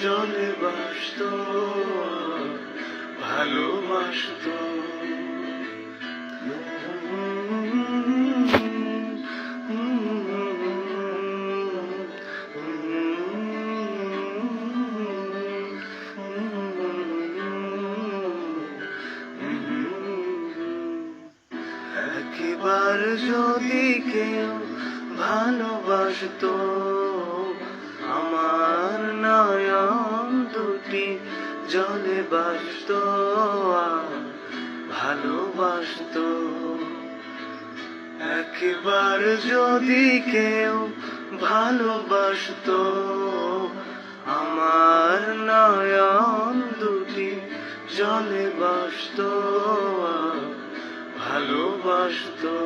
ভালোবাসত ভালোবাসত। একবার যদি কেউ ভালোবাসতো দুটি জলে বাসত ভালোবাসত। একবার যদি কেউ ভালোবাসতো আমার নয়ন দুটি জলে বাসত ভালোবাসতো।